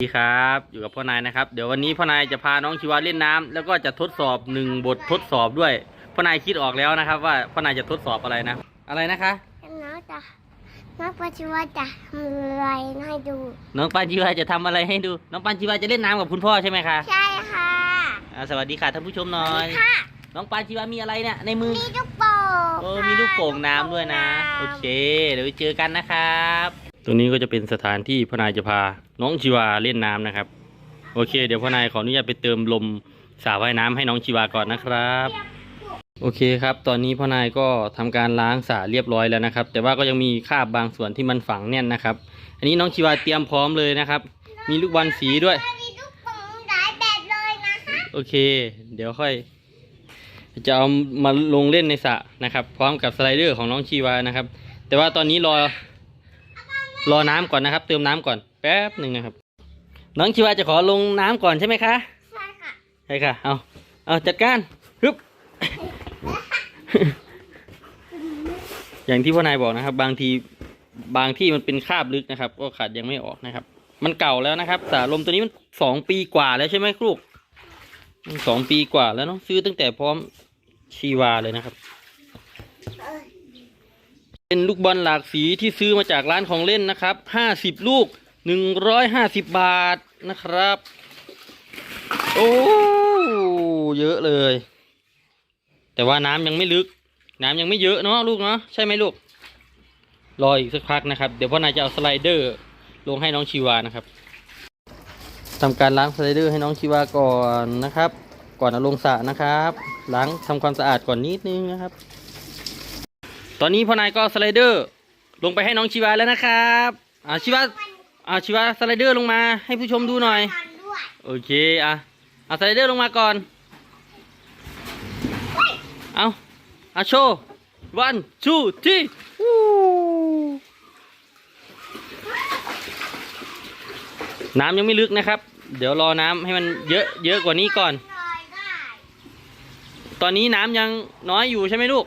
สวัสดีครับอยู่กับพ่อนายนะครับเดี๋ยววันนี้พ่อนายจะพาน้องชีวาเล่นน้ำแล้วก็จะทดสอบหนึ่งบททดสอบด้วยพ่อนายคิดออกแล้วนะครับ ว่าพ่อนายจะทดสอบอะไรนะ อะไรนะคะน้องจะน้องปัจจุบันจะทำอะไรให้ดูน้องปันชีวาจะทำอะไรให้ดู น้องปันชีวาจะเล่นน้ำกับคุณพ่อใช่ไหมคะใช่ค่ะอ่าสวัสดีค่ะท่านผู้ชมหน่อยค่ะน้องปันชีวามีอะไรเนี่ยในมือมีลูกโป่งโอ้ค่ะมีลูกโป่งน้ำด้วยนะโอเค เดี๋ยวไปเจอกันนะครับต รงนี้ก็จะเป็นสถานที่พ่อนายจะพาน้องชีวาเล่นน้ำนะครับ โอเค เดี๋ยวพ่อนายขออนุญาตไปเติมลมสระว่ายน้ำให้น้องชีวาก่อนนะครับ โอเคครับ ตอนนี้พ่อนายก็ทำการล้างสระเรียบร้อยแล้วนะครับ แต่ว่าก็ยังมีคราบบางส่วนที่มันฝังแน่นนะครับ อันนี้น้องชีวาเตรียมพร้อมเลยนะครับ มีลูกบอลสีด้วยมีลูกโป่งหลายแบบเลยนะคะโอเค เดี๋ยวค่อย จะเอามาลงเล่นในสระนะครับ พร้อมกับสไลเดอร์ของน้องชีวานะครับ แต่ว่าตอนนี้รอ รอน้ำก่อนนะครับ เติมน้ำก่อนแป๊บหนึ่งนะครับ น้องชีวาจะขอลงน้ำก่อนใช่ไหมคะใช่ค่ะใช่ค่ะเอาเอาจัดการฮึบอย่างที่พ่อนายบอกนะครับ บางทีบางที่มันเป็นคราบลึกนะครับ ก็ขาดยังไม่ออกนะครับ มันเก่าแล้วนะครับสาลมตัวนี้มันสองปีกว่าแล้วใช่ไหมครูกมันสองปีกว่าแล้วเนาะซื้อตั้งแต่พร้อมชีวาเลยนะครับ เป็นลูกบอลหลากสีที่ซื้อมาจากร้านของเล่นนะครับห้าสิบลูกหนึ่งร้อยห้าสิบบาทนะครับ โอ้เยอะเลย แต่ว่าน้ำยังไม่ลึก น้ำยังไม่เยอะเนาะลูกเนาะใช่ไหมลูก รออีกสักพักนะครับ เดี๋ยวพ่อนายจะเอาสไลเดอร์ ลงให้น้องชีวานะครับทำการล้างสไลเดอร์ให้น้องชีวาก่อนนะครับ ก่อนเอาลงสระนะครับ ล้างทำความสะอาดก่อนนิดนึงนะครับ ตอนนี้พ่อนายก็สไลเดอร์ ลงไปให้น้องชีวาแล้วนะครับอ่าชีวาอ่าชีวาสไลเดอร์ลงมาให้ผู้ชมดูหน่อย โอเคอะเอาสไลเดอร์ลงมาก่อน เอาเอาโชว์ one two three น้ำยังไม่ลึกนะครับ เดี๋ยวรอน้ำให้มันเยอะเยอะกว่านี้ก่อน ตอนนี้น้ำยังน้อยอยู่ใช่ไหมลูก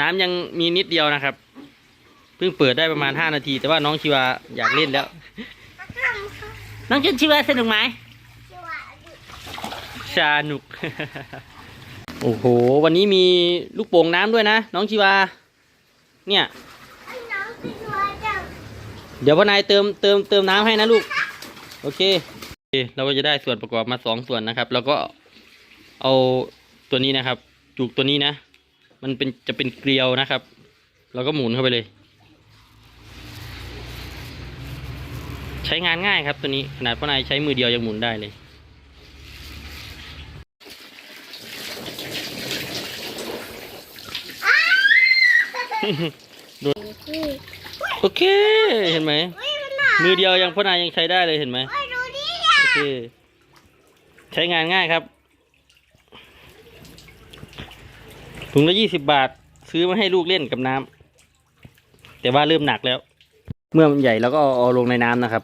น้ำยังมีนิดเดียวนะครับ เพิ่งเปิดได้ประมาณ5นาที แต่ว่าน้องชีวาอยากเล่นแล้วทำค่ะน้องชีวาสนุกไหมสวัสดีสนุก โอ้โห วันนี้มีลูกโป่งน้ำด้วยนะ น้องชีวา เนี่ยไอ้น้องคือตัวเจ้าเดี๋ยวพ่อนายเติมเติมเติมน้ำให้นะลูกโอเคโอเค เราก็จะได้ส่วนประกอบมาสองส่วนนะครับ แล้วก็เอาตัวนี้นะครับ จุกตัวนี้นะ มันเป็นจะเป็นเกลียวนะครับ เราก็หมุนเข้าไปเลย ใช้งานง่ายครับตัวนี้ขนาดพ่อนายใช้มือเดียวยังหมุนได้เลยที่โอเคเห็นไหมเฮ้ยมันหนามือเดียวยังพ่อนายยังใช้ได้เลยเห็นไหมเฮ้ยดูดิอะโอเคใช้งานง่ายครับ ถุงละยี่สิบบาท ซื้อมาให้ลูกเล่นกับน้ำแต่ว่าเริ่มหนักแล้ว เมื่อมันใหญ่แล้วก็เอาเอาลงในน้ำนะครับ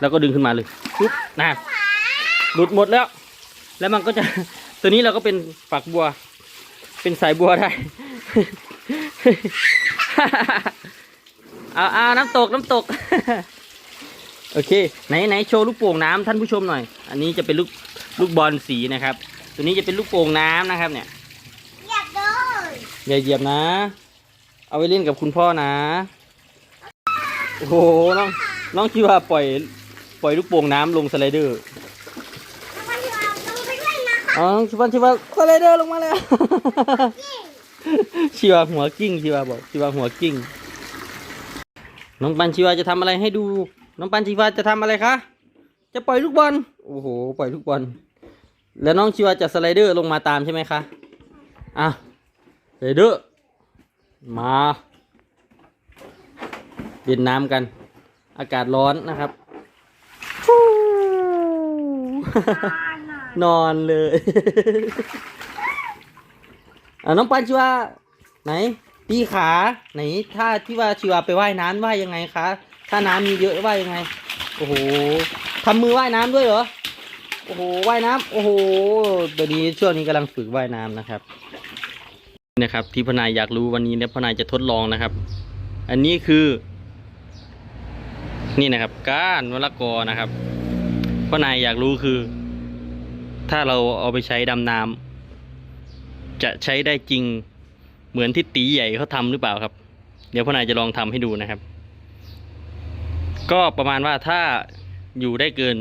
แล้วก็ดึงขึ้นมาเลยปุ๊บนะหลุดหมดแล้ว แล้วมันก็จะตัวนี้เราก็เป็นฝักบัว เป็นสายบัวได้เอาเอาน้ำตกน้ำตก โอเค ไหนไหนโชว์ลูกโป่งน้ำท่านผู้ชมหน่อย อันนี้จะเป็นลูกลูกบอลสีนะครับ ตัวนี้จะเป็นลูกโป่งน้ำนะครับเนี่ยอยากเลย อย่าเหยียบนะ เอาไว้เล่นกับคุณพ่อนะ โอ้โห น้อง น้องคิดว่าปล่อย ปล่อยลูกโป่งน้ำลงสไลเดอร์แล้วมันจะลงไปด้วยนะคะอ๋อชิวันชิวาสไลเดอร์ลงมาแล้ว ชิวาหัวกิ้งชิวาบอกชิวาหัวกิ้ง น้องปันชิวาจะทำอะไรให้ดู น้องปันชิวาจะทำอะไรคะ จะปล่อยลูกบอล โอ้โห ปล่อยลูกบอล แล้วน้องชิวาจะสไลเดอร์ลงมาตามใช่ไหมคะ อะ ไลเดอมาเล่นน้ำกัน อากาศร้อนนะครับ นอนเลยอะน้องปันชิวาไหนตีขาไหนถ้าที่ว่าชิวาไปว่ายน้ำว่ายยังไงคะ ถ้าน้ำมีเยอะว่ายยังไง โอ้โหทำมือว่ายน้ำด้วยเหรอ โอ้โหว่ายน้ำโอ้โหเดี๋ยวนี้ช่วงนี้กำลังฝึกว่ายน้ำนะครับ นะครับที่พนายอยากรู้วันนี้เนี่ยพนายจะทดลองนะครับ อันนี้คือ นี่นะครับ ก้านมะละกอนะครับพนายอยากรู้คือ ถ้าเราเอาไปใช้ดำน้ำจะใช้ได้จริงเหมือนที่ตีใหญ่เขาทำหรือเปล่าครับ เดี๋ยวพนายจะลองทำให้ดูนะครับ ก็ประมาณว่าถ้าอยู่ได้เกิน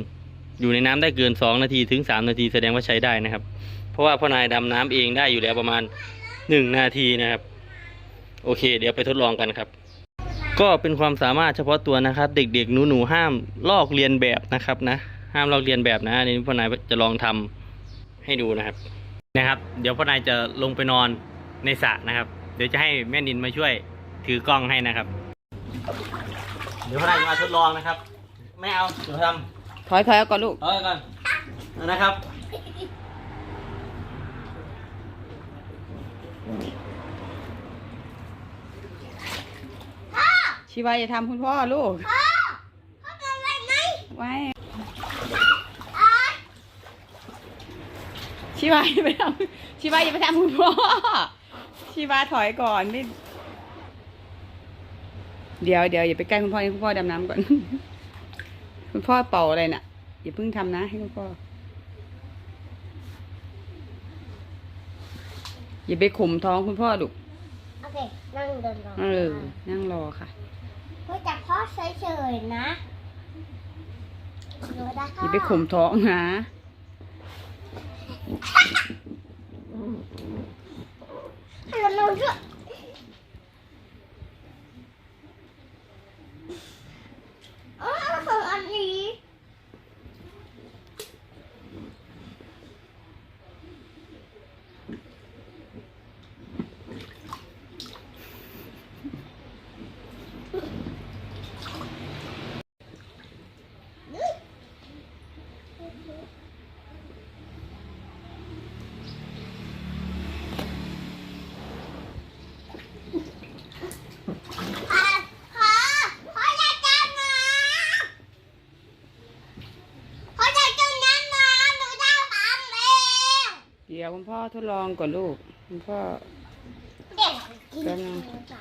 อยู่ในน้ำได้เกินสองนาทีถึงสามนาทีแสดงว่าใช้ได้นะครับ เพราะว่าพนายดำน้ำเองได้อยู่แล้วประมาณ หนึ่งนาทีนะครับ โอเค เดี๋ยวไปทดลองกันครับ ก็เป็นความสามารถเฉพาะตัวนะครับ เด็กๆหนูๆห้ามลอกเรียนแบบนะครับนะ ห้ามลอกเรียนแบบนะอันนี้พ่อนายจะลองทำให้ดูนะครับ นะครับ เดี๋ยวพ่อนายจะลงไปนอนในสระนะครับ เดี๋ยวจะให้แม่นินมาช่วยถือกล้องให้นะครับ เดี๋ยวพ่อนายจะมาทดลองนะครับ ไม่เอาเดี๋ยวทำถอยถอยเอาก่อนลูกเอาไว้ก่อนเอานะครับ ชีวาอย่าทำคุณพ่อลูกพ่อพ่อทำอะไรไหมไว้อ๋อชีวาอย่าไปทำชีวาอย่าไปทำคุณพ่อชีวาถอยก่อนไม่เดี๋ยวเดี๋ยวอย่าไปใกล้คุณพ่อให้คุณพ่อดำน้ำก่อน คุณพ่อเป่าอะไรน่ะ อย่าเพิ่งทำนะให้คุณพ่อ อย่าไปข่มท้องคุณพ่อลูกโอเค นั่งเดินรอเออ นั่งรอค่ะเฮ้ยแต่พ่อเฉยๆนะหนูได้อย่าไปข่มท้องนะแล้วเราด้วยอ๋อของอันนี้ พ่อพ่อพ่ออยากจับหมาพ่ออยากจับน้ำมาหนูจะทำเอง เดี๋ยวคุณพ่อทดลองก่อนลูก คุณพ่อ เด็กกินแป๊บนึงจ๋า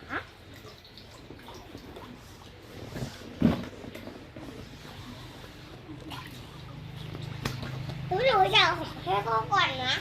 หนูหนูอยากให้พ่อก่อนนะ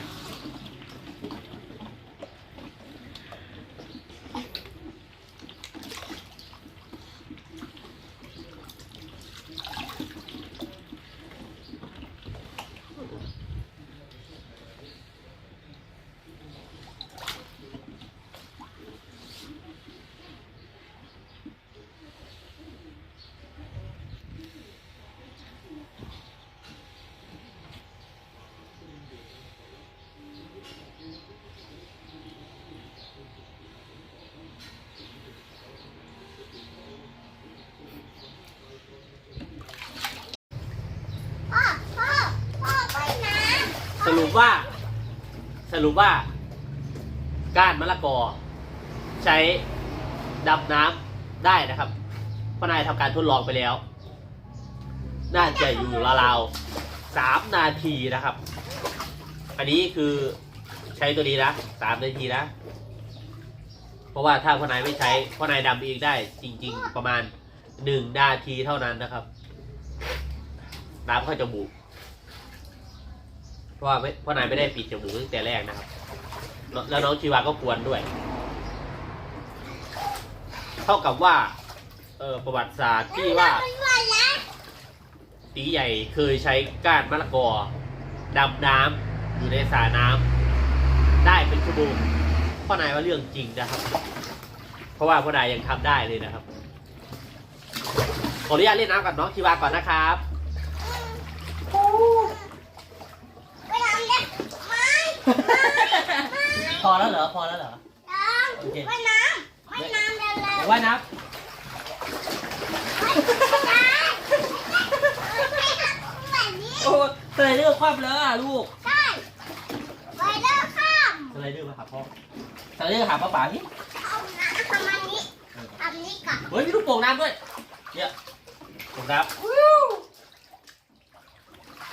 พ่อ พ่อ พ่อไปนะ สรุ ปว่า สรุปว่า ก้านมะละกอ ใช้ดำน้ำได้นะครับพ่อนายทำการทดลองไปแล้ว น่าจะอยู่ราวๆสามนาทีนะครับ อันนี้คือใช้ตัวนี้นะสามนาทีนะ เพราะว่าถ้าพ่อนายไม่ใช้พ่อนายดำเองได้จริง ๆ ประมาณหนึ่งนาทีเท่านั้นนะครับ น้ำเข้าจมูก ราะว่าไม่เพราะนายไม่ได้ปิดจมูกตั้งแต่แรกนะครับ แล้วน้องชีวาก็ควรด้วย เท่ากับว่า เออประวัติศาสตร์ที่ว่าตีใหญ่เคยใช้ก้านมะละกอดำน้ำอยู่ในสระน้ำได้เป็นชั่วโมงพ่อนายว่าเรื่องจริงนะครับ เพราะว่าพ่อนายยังทำได้เลยนะครับขออนุญาตเล่นน้ำกับน้องชีวาก่อนนะครับ ไปทำเด็กไม่ พอแล้วเหรอ พอแล้วเหรอต้องโอเคไปน้ำไปน้ำเร็วเดี๋ยวว่ายน้ๆไปน้ำไปแบบนี้ำโอ้สไลเดอร์คว่ำแล้วอะลูกใช่ไปเลิกข้ามสไลเดอร์มาหาพ่อสไลเดอร์หาป้าป๋าที่เอาน้ำทำอันนี้ทำนี้ก่อนเฮ้ยมีลูกโป่งน้ำด้วย เนี่ยโป่งน้วู้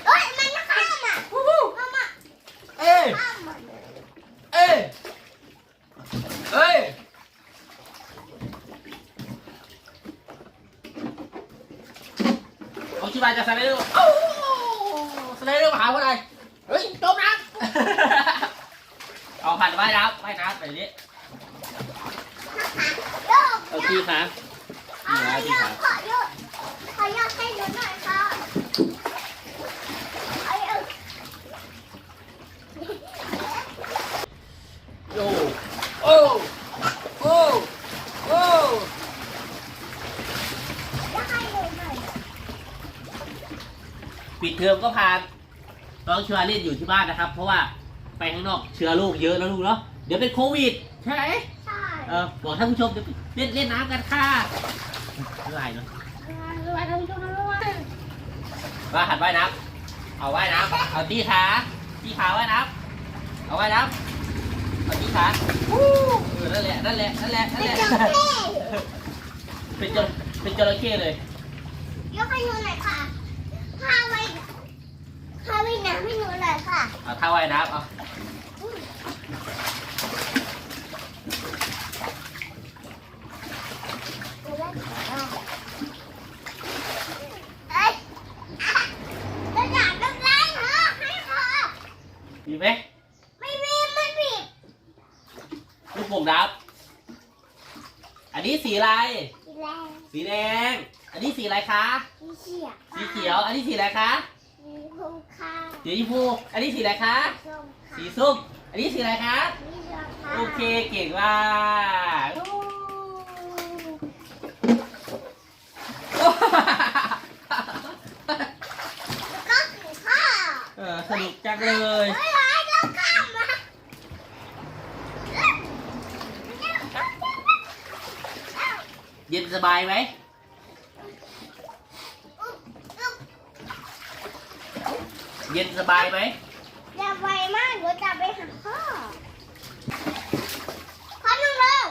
เฮ้ยมันจะข้ามอะวู้วู้มามาำเอ้ย ข้ามมัน เอ้ยเอ้ย นายจะสไลเดอร์เอ้าสไลเดอร์มาหาพ่อนายเฮ้ยจมน้ำเอาผ่านว่ายน้ำว่ายน้ำไปนี้โยกเอาที่ขาเอาโยกขอโยกขอโยกให้หนูหน่อยค่ะเอาโยก โอ้โอ้โอ้โอ้ จะให้หนูหน่อย ปิด เทอมก็พาน้องเชื้อเล่นอยู่ที่บ้านนะครับ เพราะว่าไปข้างนอกเชื้อโรคเยอะแล้วลูกเนาะเดี๋ยวเป็นโควิดใช่ไหมใช่เออบอกท่านผู้ชมเดี๋ยวเล่นเล่นน้ำกันค่ะไม่ไหวเนาะมาทำจุ๊บด้วยว่าหัดว่ายน้ำเอาว่ายน้ำเอาตีขาตีขาว่ายน้ำเอาว่ายน้ำเอาตีขาอู้เออนั่นแหละนั่นแหละนั่นแหละนั่นเป็นแหละจระเข้เป็นจระเป็นจระเข้เลยยกให้หนูหน่อยค่ะพาไว้ พาไว้น้ำให้หนูหน่อยค่ะเอาท่าว่ายน้ำเอาเอ้ยจะอยากต้องไล่เหรอให้พอมีไหมไม่มีไม่ผิดลูกโป่งน้ำอันนี้สีอะไรสีแดงสีแดง อันนี้สีอะไรคะสีเขียวสีเขียว อันนี้สีอะไรคะสีชมพู สีชมพูอันนี้สีอะไรคะ ส้มค่ะสีส้ม อันนี้สีอะไรคะสีเหลืองค่ะโอเคเก่งมากโอ้แล้วก็สีข้าวเออสนุกจังเลย เฮ้ยร้ายแล้วข้ามมาเย็นสบายไหม เย็นสบายไหมอย่าไวมากเดี๋ยวจะไปหาพ่อพ่อนั่งเร็ว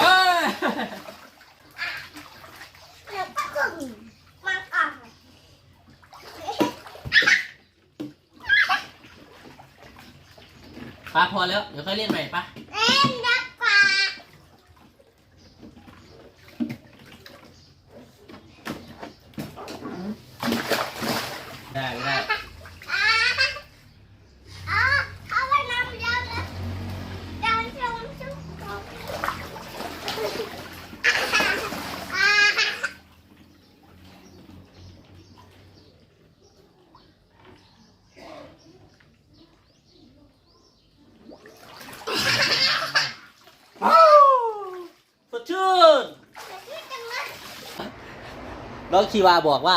เอ้ยเดี๋ยวก็ถึงมาก่อนปาพอแล้ว เดี๋ยวค่อยเล่นใหม่ปะ เล่นดักกว่า ได้ไม่ได้ อ่าอ่าเอาไปนำเดี๋ยวนะเดี๋ยวชมชุบอ่า สดชื่น น้องชีวาบอกว่า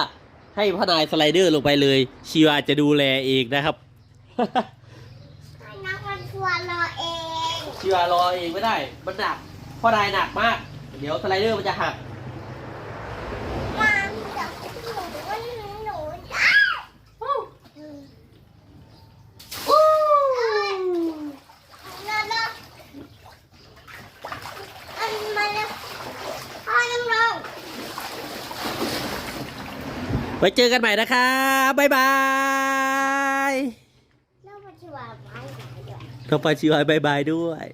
ให้พ่อนายสไลเดอร์ลงไปเลย ชีวาจะดูแลเองนะครับ ให้นักวันทัวร์รอเอง ชีวารอเองไม่ได้ มันหนักพ่อนายหนักมาก เดี๋ยวสไลเดอร์มันจะหัก มาเดี๋ยวหนูว่าหนูหนูอ้าวอู้อู้แล้วแล้วอันมาแล้วพ่อนั่งลง ไว้เจอกันใหม่นะครับบ๊ายบายแล้วมันจะว่าไม้ไหนเดี๋ยวน้องปาชีวาบ๊ายบายด้วย